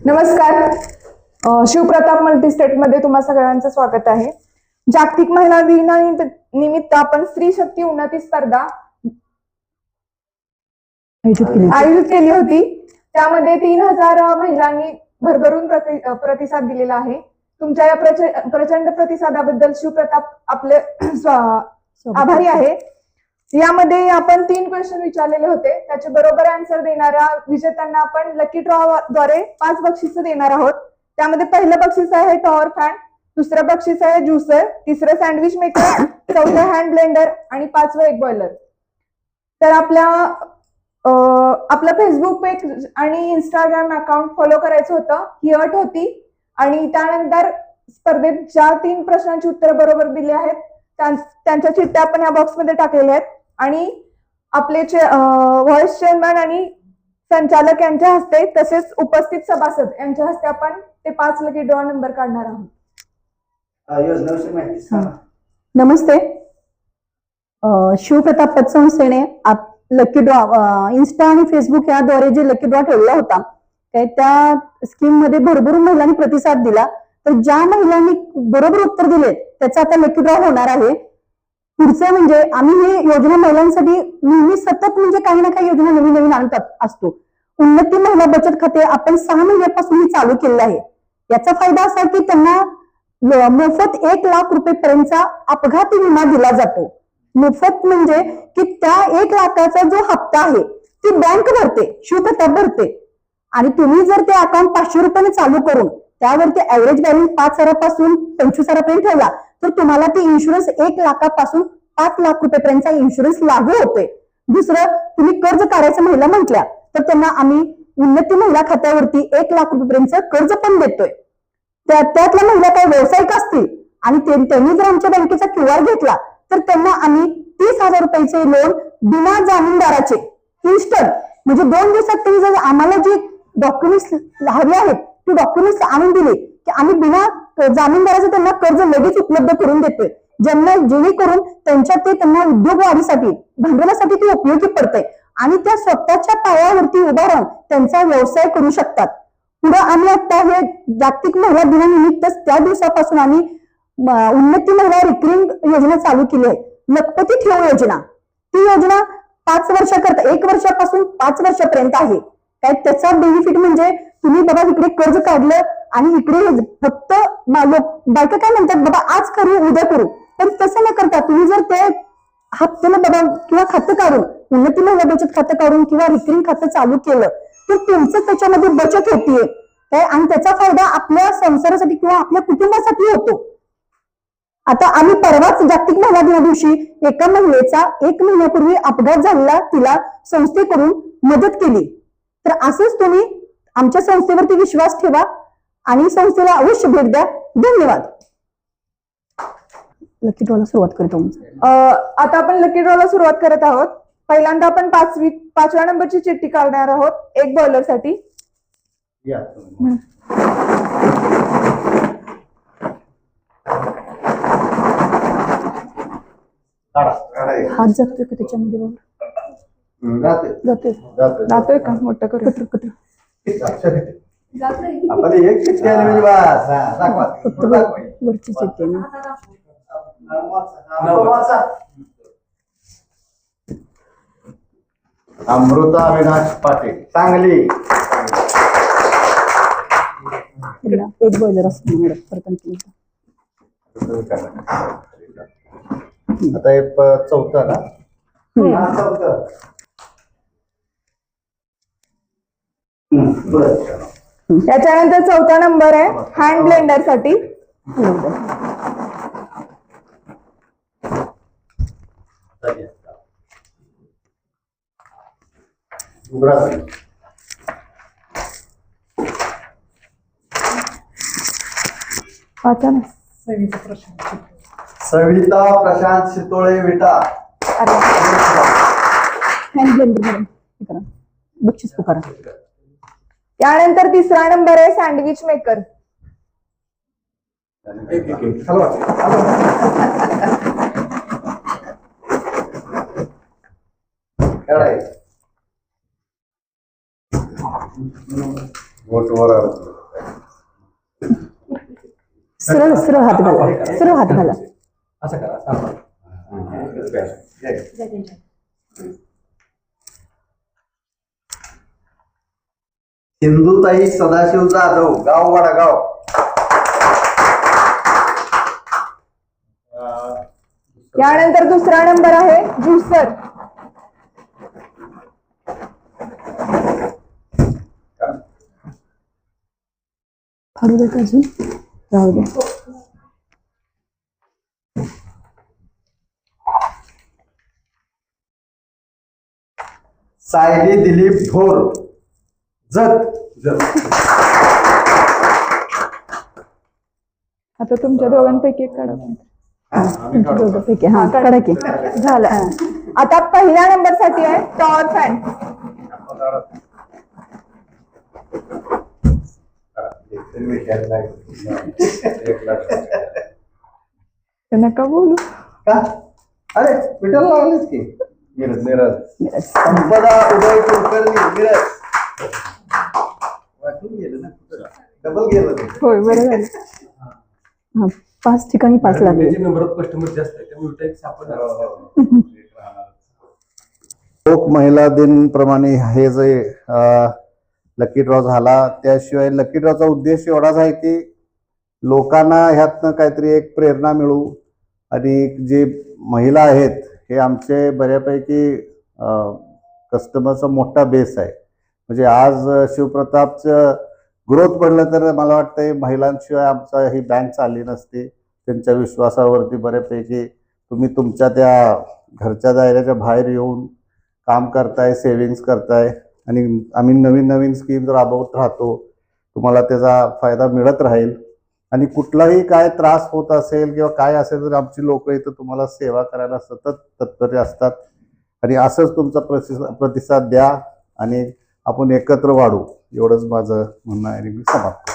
नमस्कार. शिवप्रताप मल्टीस्टेटमध्ये तुम्हा सगळ्यांचं स्वागत आहे. जागतिक महिला दिनानिमित्त निमित्त आपण स्त्री शक्ती उन्नती स्पर्धा आयोजित केली होती. त्यामध्ये तीन हजार महिलांनी भरभरून प्रति- प्रतिसाद दिलेला आहे. तुमच्या या प्रच- प्रचंड प्रतिसादाबद्दल शिवप्रताप आपले आभारी आहे. यामध्ये आपण तीन क्वेश्चन विचारलेले होते. त्याचे बरोबर आन्सर देणाऱ्या विजेत्यांना आपण लकी ड्रॉ द्वारे पाच बक्षिस देणार आहोत. त्यामध्ये पहिलं बक्षीस आहे टॉवर फॅन दुसरं बक्षीस आहे ज्युसर तिसरं सँडविच मेकर चौथं हँड ब्लेंडर आणि पाचवं एक बॉयलर तर आपल्या आपलं फेसबुक पेज आणि इंस्टाग्राम अकाउंट फॉलो करायचं होतं. ही अट होती. आणि त्यानंतर स्पर्धेत ज्या तीन प्रश्नांची उत्तरं बरोबर दिली आहेत त्यांच्या चिठ्ठ्या आपण या बॉक्समध्ये टाकलेल्या आहेत. आणि आपले व्हाईस चेअरमॅन आणि संचालक यांच्या हस्ते तसेच उपस्थित सभासद यांच्या हस्ते आपण ते पाच लकी ड्रॉ नंबर काढणार आहोत. नमस्ते. शिवप्रताप पतसंस्थेने आप लकी ड्रॉ इन्स्टा आणि फेसबुक याद्वारे जे लकी ड्रॉ ठेवला होता काय त्या स्कीममध्ये भरभरून महिलांनी प्रतिसाद दिला. तर ज्या महिलांनी बरोबर उत्तर दिले त्याचा आता लकी ड्रॉ होणार आहे. पुढचं म्हणजे आम्ही ही योजना महिलांसाठी नेहमी सतत म्हणजे काही ना काही योजना नवीन नवीन आणत असतो. उन्नती महिला बचत खाते आपण सहा महिन्यापासून ही चालू केलेलं आहे. याचा फायदा असा की त्यांना मोफत एक लाख रुपयेपर्यंतचा अपघाती विमा दिला जातो. मोफत म्हणजे की त्या एक लाखाचा जो हप्ता आहे ती बँक भरते शिवप्रताप भरते. आणि तुम्ही जर ते अकाउंट पाचशे रुपयाने चालू करून त्यावरती ऍव्हरेज बॅलन्स पाच हजारापासून पंचवीस हजारापर्यंत ठेवला तर तुम्हाला ते इन्शुरन्स एक लाखापासून पाच लाख रुपयेपर्यंतचा इन्शुरन्स लागू होतोय. दुसरं तुम्ही कर्ज काढायचं महिला म्हटल्या तर त्यांना आम्ही उन्नती महिला खात्यावरती एक लाख रुपयेपर्यंत कर्ज पण देतोय. त्या त्यातल्या महिला काही व्यावसायिक असतील आणि त्यांनी जर आमच्या बँकेचा क्यू आर घेतला तर त्यांना आम्ही तीस हजार रुपयाचे लोन बिना जामीनदाराचे इन्स्टंट म्हणजे दोन दिवसात त्यांनी जर आम्हाला जे डॉक्युमेंट्स हवे आहेत ते डॉक्युमेंट्स आणून दिले की आम्ही बिना जामीनदाराचं त्यांना कर्ज लगेच उपलब्ध करून देते. ज्यांना जेणेकरून त्यांच्या ते त्यांना उद्योग वाढीसाठी भांडवलासाठी ते उपयोगी पडतंय आणि त्या स्वतःच्या पायावरती उभा राहून त्यांचा व्यवसाय करू शकतात. पुढे आम्ही आता हे जागतिक महिला दिनानिमित्तच त्या दिवसापासून आम्ही उन्नती महिला रिकरिंग योजना चालू केली आहे. लखपती ठेव योजना. ती योजना पाच वर्षाकरता एक वर्षापासून पाच वर्षापर्यंत आहे. काय त्याचा बेनिफिट म्हणजे तुम्ही बाबा इकडे कर्ज काढलं आणि इकडे फक्त बायका काय म्हणतात बाबा आज करू उद्या करू. पण तसं न करता तुम्ही जर ते हप्त्याला बाबा किंवा खातं काढून म्हणजे उन्नती महिला बचत खातं काढून किंवा रिकरिंग खातं चालू केलं तर तुमचं त्याच्यामध्ये बचत होतीये. काय? आणि त्याचा फायदा आपल्या संसारासाठी किंवा आपल्या कुटुंबासाठी होतो. आता आम्ही परवाच जागतिक महिला दिना दिवशी एका महिलेचा एक महिन्यापूर्वी अपघात झालेला तिला संस्थेकडून मदत केली. तर असंच तुम्ही आमच्या संस्थेवरती विश्वास ठेवा आणि संस्थेला अवश्य भेट द्या. धन्यवाद. लकी ड्रॉला सुरुवात करतो अ, आता आपण लकी ड्रॉला सुरुवात करत आहोत. पहिल्यांदा आपण पाचवी पाचव्या नंबरची चिठ्ठी काढणार आहोत. एक बॉयलरसाठी. हात जातोय का त्याच्यामध्ये बघ. जातोय. जाते. जातोय. का? मोठं करू कटर कटर जाते. आपल्याला एक चिठ्ठी आली म्हणजे बस हा, दाखवा फक्त पुढं दाखवा. वरचीच येते ना नववाचा. अमृता अविनाश पाटील सांगली तिला एक बॉयलर असतो मॅडम परत आणखी एकदा. आता हे प- चौथं ना हा, चौथं. हम्म, बरं. त्याच्यानंतर चौथा नंबर आहे हँड ब्लेंडरसाठी. सविता प्रशांत शितोळे विटा. हँड ब्लेंडर बक्षीस पुकारा. त्यानंतर तिसरा नंबर आहे सँडविच मेकर. सरळ सरळ हात घाला. सरळ हात घाला. असं करा असं आपण. सिंधुताई सदाशिव जाधव गाव वडागाव यानंतर दुसरा नंबर आहे अजून? राहू दे. सायली दिलीप भोर जत. आता तुमच्या दोघांपैकी एक काढा दोघांपैकी. हा कडा की. झालं. आता पहिल्या नंबरसाठी आहे टॉवर फॅन. नका बोलू? का? अरे विठ्ठल लागलेच की? मिरज मिरज मिरज. संपदा उदय कुलकर्णी मिरज. वाटून गेलं ना? डबल गेलं ते. होय बरं झालं. हा, पाच ठिकाणी पाच लागले. त्याचे नंबर ऑफ कस्टमर जास्त आहे त्यामुळे उलटा एक सापडणार लोक महिला दिन प्रमाणे हे जे लकी ड्रॉ झाला त्याशिवाय लकी ड्रॉचा उद्देश एवढाच आहे की लोकांना ह्यातनं काहीतरी एक प्रेरणा मिळू. आणि जे महिला आहेत हे आमचे बऱ्यापैकी कस्टमरचा मोठा बेस आहे. म्हणजे आज शिवप्रतापचं ग्रोथ म्हणलं तर मला वाटतं महिलांशिवाय आमचा ही बँक चालली नसती. त्यांच्या विश्वासावरती बऱ्यापैकी तुम्ही तुमच्या त्या घरच्या दायऱ्याच्या बाहेर येऊन काम करताय सेविंग्स करताय आणि आम्ही नवीन नवीन स्कीम राबवत राहतो. तुम्हाला त्याचा फायदा मिळत राहील. आणि कुठलाही काय त्रास होत असेल किंवा काय असेल तर आमची लोक इथं तुम्हाला सेवा करायला सतत तत्पर असतात. आणि असंच तुमचा प्रतिसाद प्रतिसाद द्या आणि आपण एकत्र वाढू. एवढंच माझं म्हणणं आहे आणि मी समाप्त